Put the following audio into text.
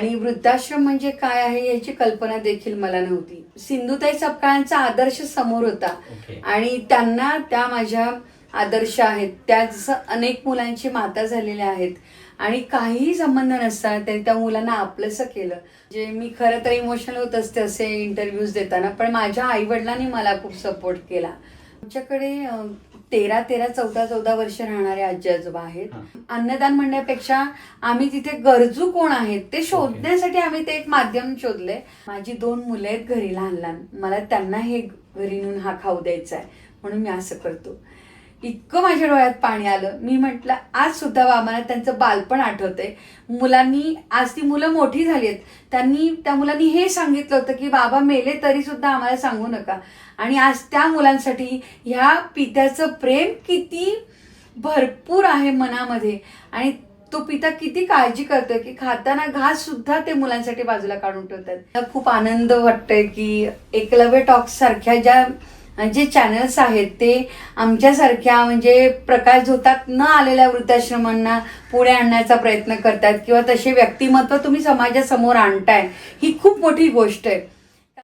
आणि वृद्धाश्रम म्हणजे काय आहे याची कल्पना देखील मला नव्हती. सिंधुताई सपकाळांचा आदर्श समोर होता. ओके. आणि त्यांना त्या माझ्या आदर्श आहेत. त्या जसं अनेक मुलांची माता झालेल्या आहेत. आणि काहीही संबंध नसताना त्यांनी त्या मुलांना आपलंसं केलं. जे मी खरं तर इमोशनल होत असते असे इंटरव्ह्यूज देताना पण माझ्या आईवडिलांनी मला खूप सपोर्ट केला. आमच्याकडे तेरा तेरा चौदा चौदा वर्ष राहणारे आजी आजोबा आहेत. अन्नदान म्हणण्यापेक्षा आम्ही तिथे गरजू कोण आहेत ते शोधण्यासाठी आम्ही ते एक माध्यम शोधले माझी दोन मुलं आहेत घरी लहान लहान मला त्यांना हे घरी नेऊन हा खाऊ द्यायचा आहे म्हणून मी असं करतो. इतकं माझ्या डोळ्यात पाणी आलं. मी म्हटलं आज सुद्धा बाबांना त्यांचं बालपण आठवतंय. मुलांनी आज ती मुलं मोठी झाली आहेत त्यांनी त्या मुलांनी हे सांगितलं होतं की बाबा मेले तरी सुद्धा आम्हाला सांगू नका. आणि आज त्या मुलांसाठी ह्या पित्याचं प्रेम किती भरपूर आहे मनामध्ये. आणि तो पिता किती काळजी करतोय की खाताना घास सुद्धा ते मुलांसाठी बाजूला काढून ठेवतात. खूप आनंद वाटतोय की एकलव्य टॉक्स सारख्या ज्या जे चॅनल्स आहेत ते आमच्यासारख्या म्हणजे प्रकाश झोतात न आलेल्या वृद्धाश्रमांना पुढे आणण्याचा प्रयत्न करतात किंवा तसे व्यक्तिमत्व तुम्ही समाजासमोर आणताय ही खूप मोठी गोष्ट आहे.